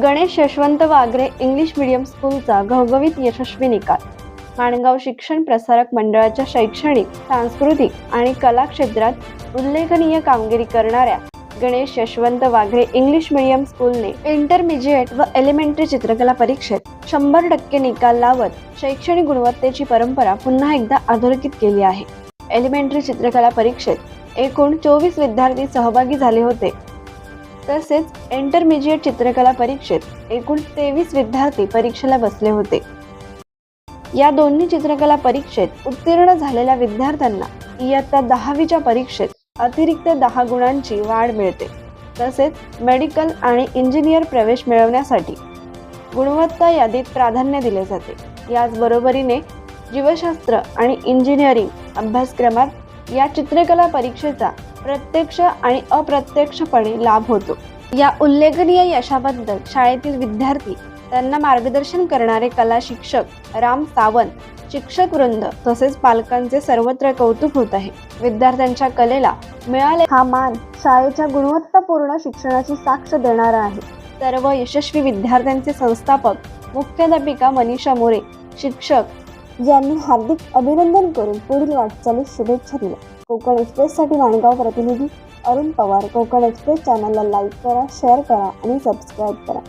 Ganesh Yashwant Wagre English medium स्कूलचा घवघवीत यशस्वी निकाल. माणगाव शिक्षण प्रसारक मंडळाच्या शैक्षणिक सांस्कृतिक आणि कला क्षेत्रात उल्लेखनीय कामगिरी करणाऱ्या गणेश यशवंत वाघरे इंग्लिश मीडियम स्कूलने इंटरमिजिएट व एलिमेंटरी चित्रकला परीक्षेत शंभर टक्के निकाल लावत शैक्षणिक गुणवत्तेची परंपरा पुन्हा एकदा अधोरेखित केली आहे. एलिमेंटरी चित्रकला परीक्षेत एकूण चोवीस विद्यार्थी सहभागी झाले होते. तसेच इंटरमिजिएट चित्रकला परीक्षेत एकूण तेवीस विद्यार्थी परीक्षेला बसले होते. या दोन्ही चित्रकला परीक्षेत उत्तीर्ण झालेल्या विद्यार्थ्यांना इयत्ता दहावीच्या परीक्षेत अतिरिक्त दहा गुणांची वाढ मिळते. तसेच मेडिकल आणि इंजिनियर प्रवेश मिळवण्यासाठी गुणवत्ता यादीत प्राधान्य दिले जाते. याचबरोबरीने जीवशास्त्र आणि इंजिनिअरिंग अभ्यासक्रमात या चित्रकला परीक्षेचा प्रत्यक्ष आणि अप्रत्यक्षपणे लाभ होतो. या उल्लेखनीय यशाबद्दल शाळेतील विद्यार्थी त्यांना मार्गदर्शन करणारे कला शिक्षक राम सावंत शिक्षक वृंद तसेच पालकांचे सर्वत्र कौतुक होत आहे. विद्यार्थ्यांच्या कलेला मिळाले हा मान शाळेच्या गुणवत्तापूर्ण शिक्षणाची साक्ष देणारा आहे. सर्व यशस्वी विद्यार्थ्यांचे संस्थापक मुख्याध्यापिका मनीषा मोरे शिक्षक यांनी हार्दिक अभिनंदन करून पुढील वाटचालीस शुभेच्छा दिल्या. कोकण एक्सप्रेससाठी माणगाव प्रतिनिधी अरुण पवार कोकण एक्सप्रेस चॅनलला लाईक करा शेअर करा आणि सबस्क्राईब करा.